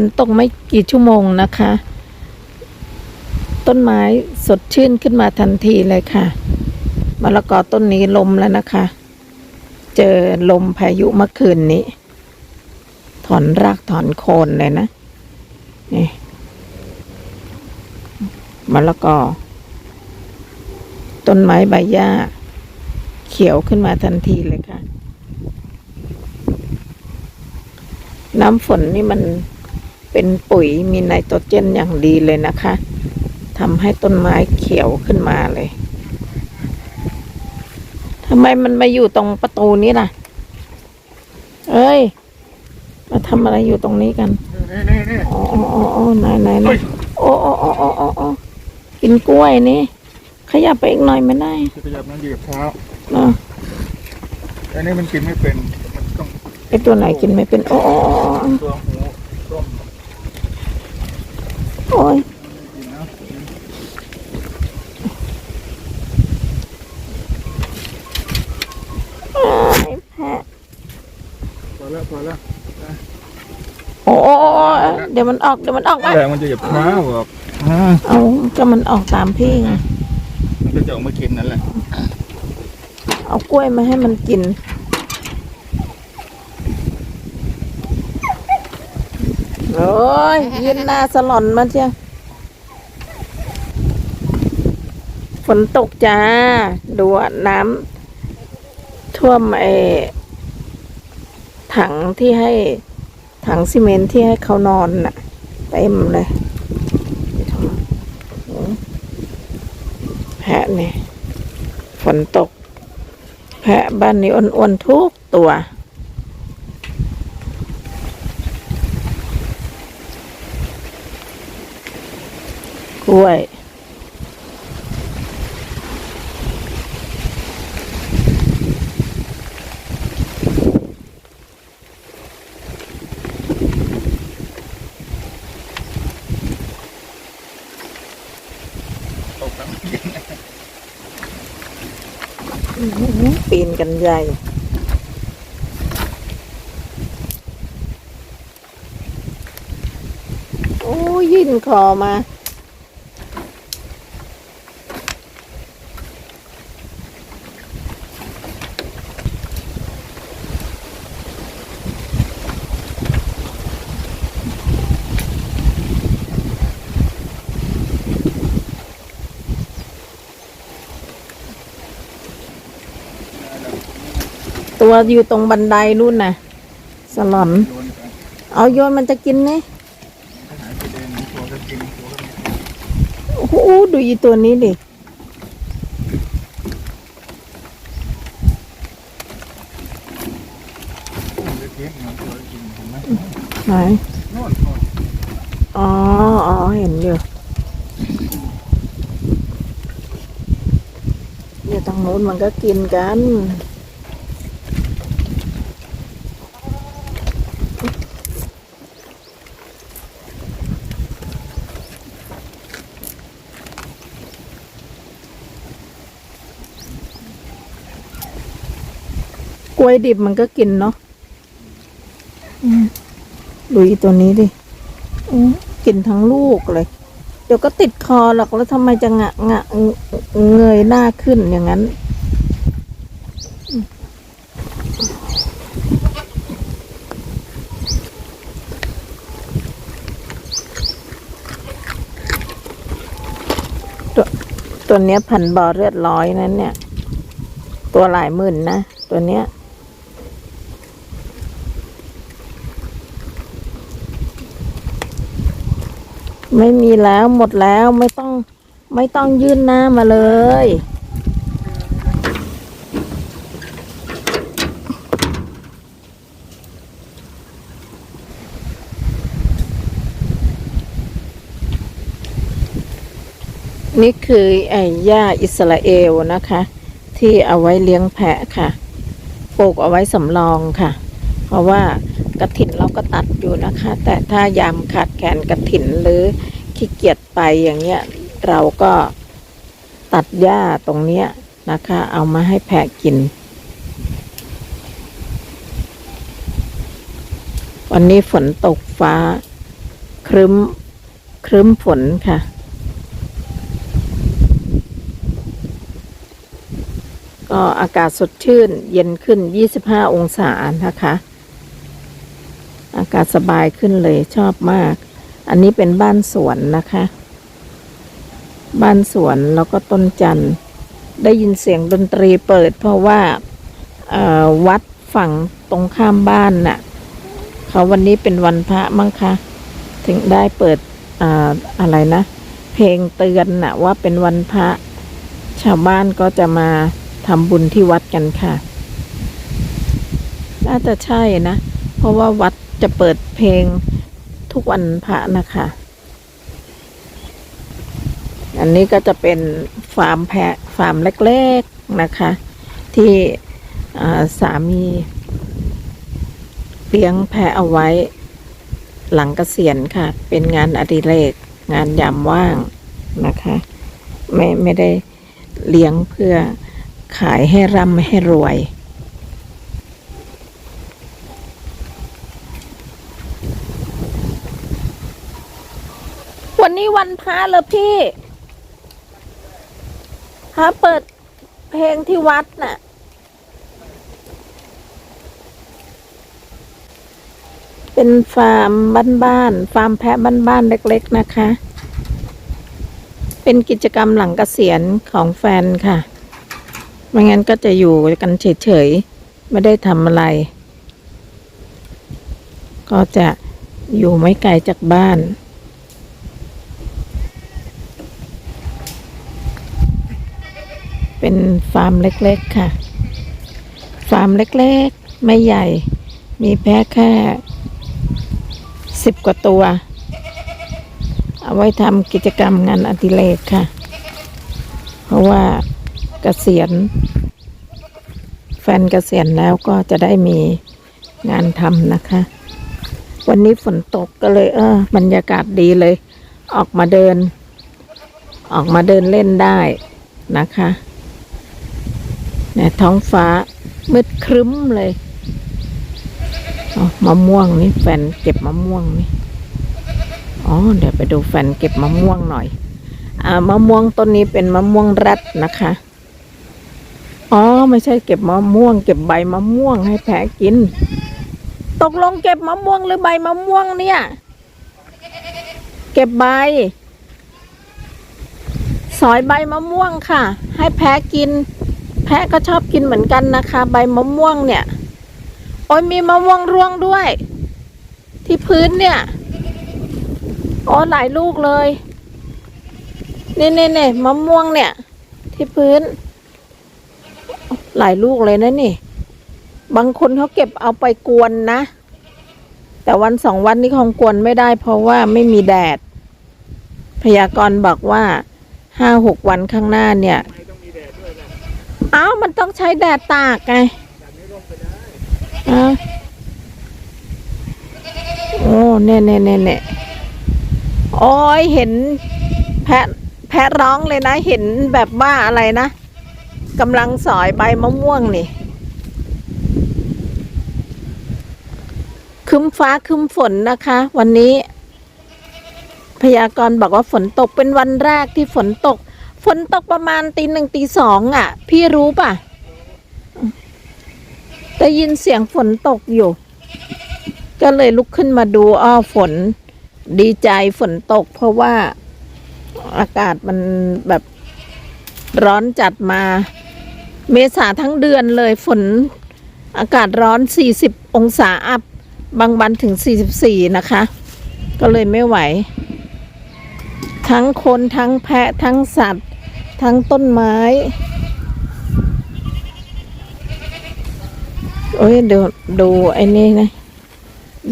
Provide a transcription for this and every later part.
นตกไม่กี่ชั่วโมงนะคะ ต้นไม้สดชื่นขึ้นมาทันทีเลยค่ะมะละกอต้นนี้ลมแล้วนะคะ เจอลมพายุเมื่อคืนนี้ ถอนรากถอนโคนเลยนะนี่มะละกอ ต้นไม้ใบหญ้า เขียวขึ้นมาทันทีเลยค่ะ น้ำฝนนี่มัน เป็นปุ๋ยมีไนโตรเจนอย่างดีเลยนะคะทำให้ต้นไม้เขียวขึ้นมาเลยทำไมมันมาอยู่ตรงประตูนี้ล่ะ เอ้ย มาทำอะไรอยู่ตรงนี้กันนี่นี่นี่อ๋ออ๋ออ๋ออ๋อไหนไหนไหนเฮ้ยโอ้โอ้โอ้โอ้โอ้โอ้กินกล้วยนี่ ขยับไปอีกหน่อยไม่ได้จะขยับนั่นเหยียบเท้าเนาะอันนี้มันกินไม่เป็น มันต้องไอตัวไหนกินไม่เป็น โอ้โอ้โอ้โอ้ ตัวหูต้ม โอ้ย กินนะ อ้ายแพะ พอแล้วพอแล้ว โอ้โอ้โอ้โอ้ เดี๋ยวมันออกเดี๋ยวมันออกมาแรงมันจะเหยียบเท้าบอกอ่าเอาก็มันออกตามพี่ไงมันก็จะออกมากินนั่นแหละเอากล้วยมาให้มันกิน โอ้ยยืนหน้าสลอนมาเชียวฝนตกจ้า ดูอะน้ำท่วมไอ้ถังที่ให้ ถังซีเมนต์ที่ให้เขานอนน่ะเต็มเลยแพะเนี่ยฝนตก แพะบ้านนี้อ้วนๆทุกตัวกล้วย ตกแล้วกิน อื้อหือปีน กันใหญ่โอ้ยยื่นคอมา วอยู่ตรงบันไดนู่นน่ะ สลอน เอาโยนมันจะกินนี่ถ้าหายไปเดินตัวก็กินตัวก็กินโอ้โหดูอีตัวนี้ดิเล็กๆมันตัวก็กินเห็นไหนโน่นโน่นอ๋ออ๋อเห็นอยู่อยู่ตรงนู้นมันก็กินกัน ล้วยดิบมันก็กินเนาะดูอีตัวนี้ดิกินทั้งลูกเลย เดี๋ยวก็ติดคอหรอกแล้วทำไมจะงะงะเงยหน้าขึ้นอย่างนั้น ตัวตัวเนี้ยพันบอเลือดร้อยนั้นเนี่ย ตัวหลายหมื่นนะ ตัวเนี้ย ไม่มีแล้วหมดแล้วไม่ต้องไม่ต้องยื่นหน้ามาเลย นี่คือไอ้หญ้าอิสราเอลนะคะ ที่เอาไว้เลี้ยงแพะค่ะ ปลูกเอาไว้สำรองค่ะ เพราะว่า กระถินเราก็ตัดอยู่นะคะ แต่ถ้ายามขาดแคลนกระถินหรือขี้เกียจไปอย่างเงี้ยเราก็ตัดหญ้าตรงเนี้ยนะคะ เอามาให้แพะกิน วันนี้ฝนตกฟ้า ครึ้ม ครึ้มฝนค่ะก็อากาศสดชื่นเย็นขึ้น 25 องศานะคะ อากาศสบายขึ้นเลยชอบมาก อันนี้เป็นบ้านสวนนะคะ บ้านสวนแล้วก็ต้นจันทร์ได้ยินเสียงดนตรีเปิด เพราะว่าวัดฝั่งตรงข้ามบ้านน่ะเขาวันนี้เป็นวันพระมั้งคะ ถึงได้เปิดออะไรนะ เพลงเตือนน่ะ ว่าเป็นวันพระชาวบ้านก็จะมาทำบุญที่วัดกันค่ะ น่าจะใช่นะ เพราะว่าวัด จะเปิดเพลงทุกวันพระนะคะ อันนี้ก็จะเป็นฟาร์มแพะฟาร์มเล็กๆนะคะ ที่สามีเลี้ยงแพะเอาไว้หลังเกษียณค่ะ เป็นงานอดิเรกงานยามว่างนะคะ ไม่ไม่ได้เลี้ยงเพื่อขายให้ร่ำให้รวย วั นนี้วันพระเหรอพี่พระเปิดเพลงที่วัดน่ะ เป็นฟาร์มบ้านๆฟาร์มแพะบ้านๆเล็ก ๆ นะคะ เป็นกิจกรรมหลังเกษียณของแฟนค่ะ ไม่งั้นก็จะอยู่กันเฉยๆ ไม่ได้ทำอะไร ก็จะอยู่ไม่ไกลจากบ้าน เป็นฟาร์มเล็กๆค่ะ ฟาร์มเล็กๆ ไม่ใหญ่ มีแพะแค่สิบกว่าตัว เอาไว้ทำกิจกรรมงานอดิเรกค่ะ เพราะว่าเกษียณ แฟนเกษียณแล้วก็จะได้มีงานทำนะคะ วันนี้ฝนตกก็เลย เออบรรยากาศดีเลย ออกมาเดิน ออกมาเดินเล่นได้นะคะ เนี่ยท้องฟ้ามืดครึ้มเลยอ๋อมะม่วงนี่แฟนเก็บมะม่วงนี่อ๋อเดี๋ยวไปดูแฟนเก็บมะม่วงหน่อย อ่ามะม่วงต้นนี้เป็นมะม่วงรัดนะคะ อ๋อไม่ใช่เก็บมะม่วง เก็บใบมะม่วงให้แพะกิน ตกลงเก็บมะม่วงหรือใบมะม่วงเนี่ย เก็บใบ สอยใบมะม่วงค่ะ ให้แพะกิน แพะก็ชอบกินเหมือนกันนะคะ ใบมะม่วงเนี่ย โอ้ยมีมะม่วงร่วงด้วย ที่พื้นเนี่ยโอ้หลายลูกเลยนี่นี่นี่มะม่วงเนี่ย ที่พื้น หลายลูกเลยนะนี่ บางคนเขาเก็บเอาไปกวนนะ แต่วันสองวันนี้คงกวนไม่ได้ เพราะว่าไม่มีแดด พยากรณ์บอกว่าห้าหกวันข้างหน้าเนี่ย มันต้องใช้แดดตากไงจัดไม่ร่มไปได้อ้าวโอ้เน่เน่เน่เน่โอ้ยเห็นแพะแพะร้องเลยนะ เห็นแบบว่าอะไรนะกำลังสอยใบมะม่วงนี่คึ้มฟ้าคึ้มฝนนะคะ วันนี้ พยากรณ์บอกว่าฝนตกเป็นวันแรกที่ฝนตก ฝนตกประมาณตีหนึ่งตีสองอะ พี่รู้ป่ะได้ยินเสียงฝนตกอยู่ ก็เลยลุกขึ้นมาดูอ้อฝน ดีใจฝนตก เพราะว่าอากาศมันแบบร้อนจัดมา เมษาทั้งเดือนเลยฝนอากาศร้อน 40 องศาอัพ บางวันถึง 44 นะคะ ก็เลยไม่ไหว ทั้งคนทั้งแพะทั้งสัตว์ ทั้งต้นไม้ โอ้ยดูดูไอ้นี่นะ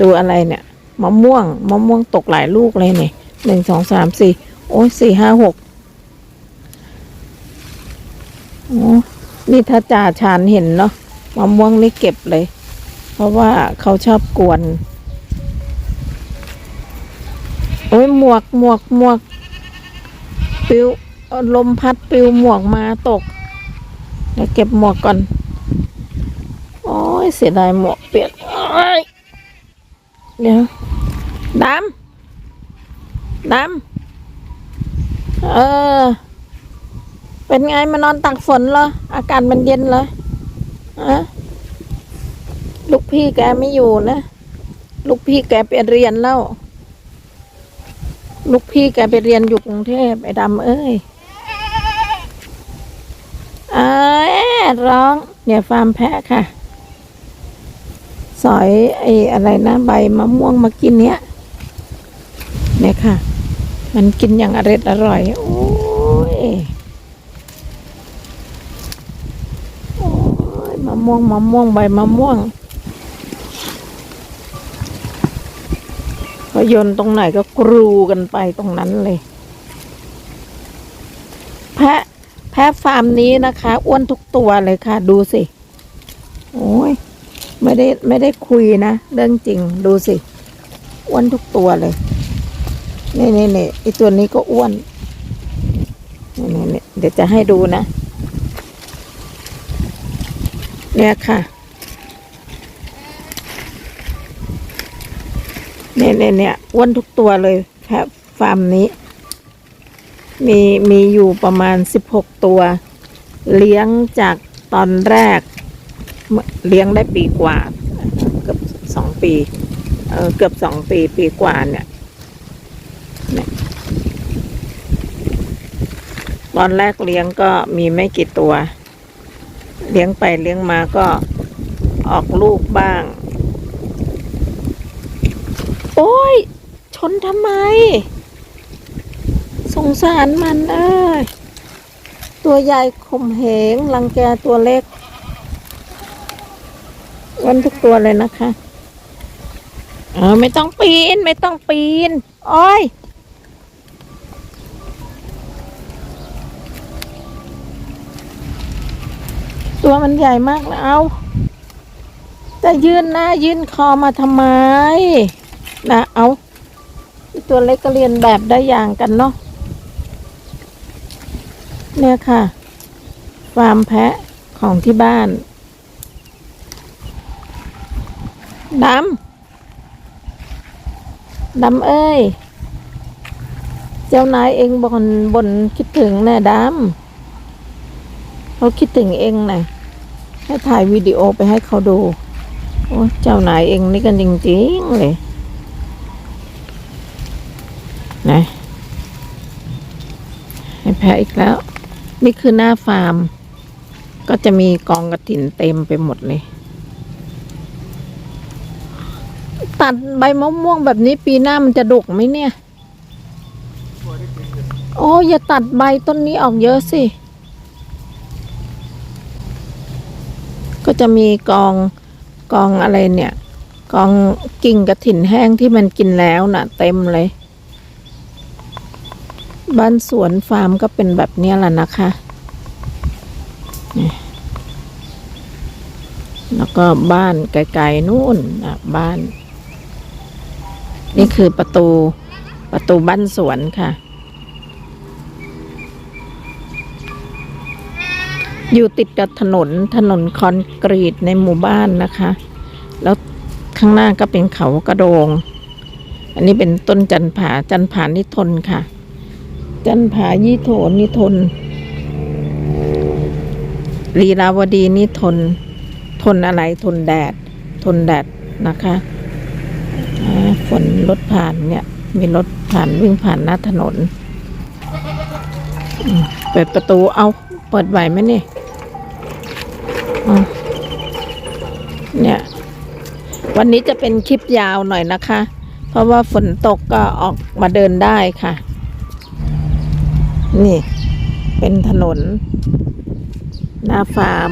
ดูอะไรเนี่ยมะม่วงมะม่วงตกหลายลูกเลยเนี่ยหนึ่งสองสามสี่โอ้ยสี่ห้าหกโอ้นี่ถ้าจ่าชานเห็นเนาะมะม่วงนี่เก็บเลย เพราะว่าเขาชอบกวน โอ้ยหมวกหมวกหมวกปิ้ว ลมพัดปิวหมวกมาตก เดี๋ยวเก็บหมวกก่อน โอ้ยเสียดายหมวกเปียกเดี๋ยวดน้ำเออ เป็นไงมานอนตักฝนเหรอ อากาศมันเย็นเหรออะลูกพี่แกไม่อยู่นะ ลูกพี่แกไปเรียนแล้ว ลูกพี่แกไปเรียนอยู่กรุงเทพไอ้ดำเอ้ย เอ้ยร้องเนี่ยฟาร์มแพะค่ะ สอยไอ้อะไรนะใบมะม่วงมากินเนี้ยเนี่ยค่ะ มันกินอย่างอร็ดอร่อย โอ้ยโอ้ยมะม่วงมะม่วงใบมะม่วงพอยนตรงไหนก็กรูกันไปตรงนั้นเลย แพะ แพะฟาร์มนี้นะคะอ้วนทุกตัวเลยค่ะ ดูสิ โอ้ยไม่ได้ไม่ได้คุยนะ เรื่องจริงดูสิ อ้วนทุกตัวเลยนี่นี่นี่ไอตัวนี้ก็อ้วนนี่นี่นี่เดี๋ยวจะให้ดูนะ เนี่ยค่ะเนี่ยเนี่ยเนี่ยอ้วนทุกตัวเลยแพะฟาร์มนี้ มีมีอยู่ประมาณสิบหกตัว เลี้ยงจากตอนแรก เลี้ยงได้ปีกว่า เกือบสองปี เออเกือบสองปีปีกว่าเนี่ยตอนแรกเลี้ยงก็มีไม่กี่ตัว เลี้ยงไปเลี้ยงมาก็ออกลูกบ้าง โอ้ย ชนทำไม งสารมันเอ้ยตัวใหญ่ข่มเหงรังแกตัวเล็กวันทุกตัวเลยนะคะเออไม่ต้องปีน ไม่ต้องปีน โอ้ยตัวมันใหญ่มากแล้วเอาแต่ยื่นหน้ายื่นคอมาทำไม นะเอาตัวเล็กก็เรียนแบบได้อย่างกันเนาะ เนี่ยค่ะ ฟาร์มแพะของที่บ้านดำดำเอ้ย เจ้านายเองบนบนคิดถึงแน่ดำเขาคิดถึงเองน่ะให้ถ่ายวิดีโอไปให้เขาดู โอ้เจ้านายเองนี่กันจริงๆเลยนะให้แพ้อีกแล้ว นี่คือหน้าฟาร์ม ก็จะมีกองกระถินเต็มไปหมดเลย ตัดใบมะม่วงแบบนี้ปีหน้ามันจะดกไหมเนี่ย โอ้อย่าตัดใบต้นนี้ออกเยอะสิ ก็จะมีกองกองอะไรเนี่ย กองกิ่งกระถินแห้งที่มันกินแล้วน่ะ เต็มเลย บ้านสวนฟาร์มก็เป็นแบบเนี้ยแหละนะคะแล้วก็บ้านไกลๆนู่นนะบ้าน นี่คือประตูประตูบ้านสวนค่ะ อยู่ติดกับถนนถนนคอนกรีตในหมู่บ้านนะคะ แล้วข้างหน้าก็เป็นเขากระโดง อันนี้เป็นต้นจันผาจันผานิทนค่ะ จันผายี่โถนิทนลีลาวดีนิทน ทนอะไรทนแดด ทนแดดนะคะฝนรถผ่านเนี่ย มีรถผ่านวิ่งผ่านหน้าถนน เปิดประตูเอาเปิดไหวไหมเนี่ยเนี่ย วันนี้จะเป็นคลิปยาวหน่อยนะคะ เพราะว่าฝนตกก็ออกมาเดินได้ค่ะ นี่ เป็นถนน หน้าฟาร์ม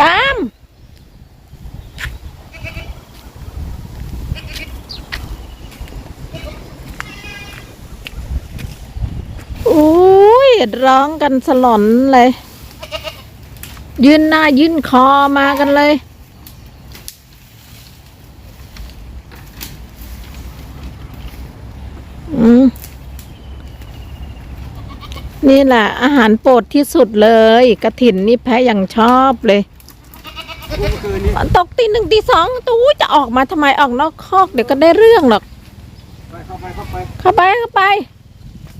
ดามโอ้ยร้องกันสลอนเลย ยืนหน้ายืนคอมากันเลย นี่แหละอาหารโปรดที่สุดเลยกระถินนี่แพ้อย่างชอบเลยเมื่อคืนตกตีหนึ่งตีสองตู้จะออกมาทำไมออกนอกคอกเดี๋ยวก็ได้เรื่องหรอกเข้าไปเข้าไปเข้าไปเข้าไป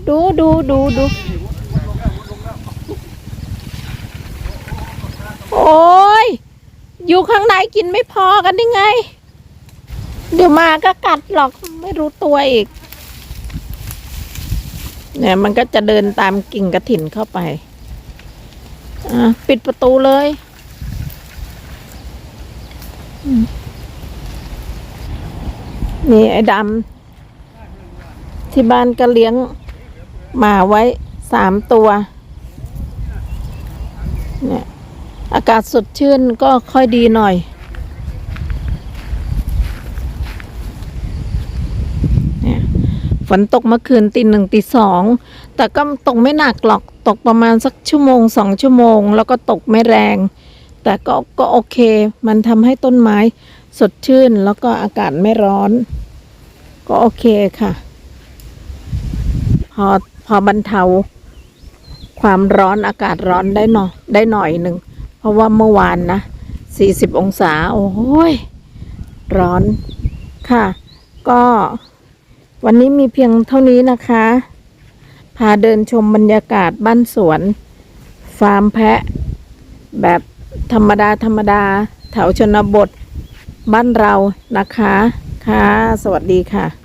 ดูดูดูดูโอ้ยอยู่ข้างในกินไม่พอกันยังไง เดี๋ยวมาก็กัดหรอกไม่รู้ตัวอีก เนี่ยมันก็จะเดินตามกิ่งกระถินเข้าไป อะปิดประตูเลยนี่ไอ้ดำที่บ้านก็เลี้ยงหมาไว้สามตัว เนี่ย อากาศสดชื่นก็ค่อยดีหน่อย ฝ นตกเมื่อคืนตีหนึ่งตีสองแต่ก็ตกไม่หนักหรอกตกประมาณสักชั่วโมงสองชั่วโมง แล้วก็ตกไม่แรง แต่ก็ก็โอเค มันทำให้ต้นไม้สดชื่นแล้วก็อากาศไม่ร้อน ก็โอเคค่ะ พอพอบรรเทา ความร้อนอากาศร้อนได้หน่อยได้หน่อยหนึ่ง เพราะว่าเมื่อวานนะ40 องศา โอ้โหยร้อนค่ะ ก็ วันนี้มีเพียงเท่านี้นะคะ พาเดินชมบรรยากาศบ้านสวน ฟาร์มแพะ แบบธรรมดาธรรมดาแถวชนบทบ้านเรานะคะ ค่ะ สวัสดีค่ะ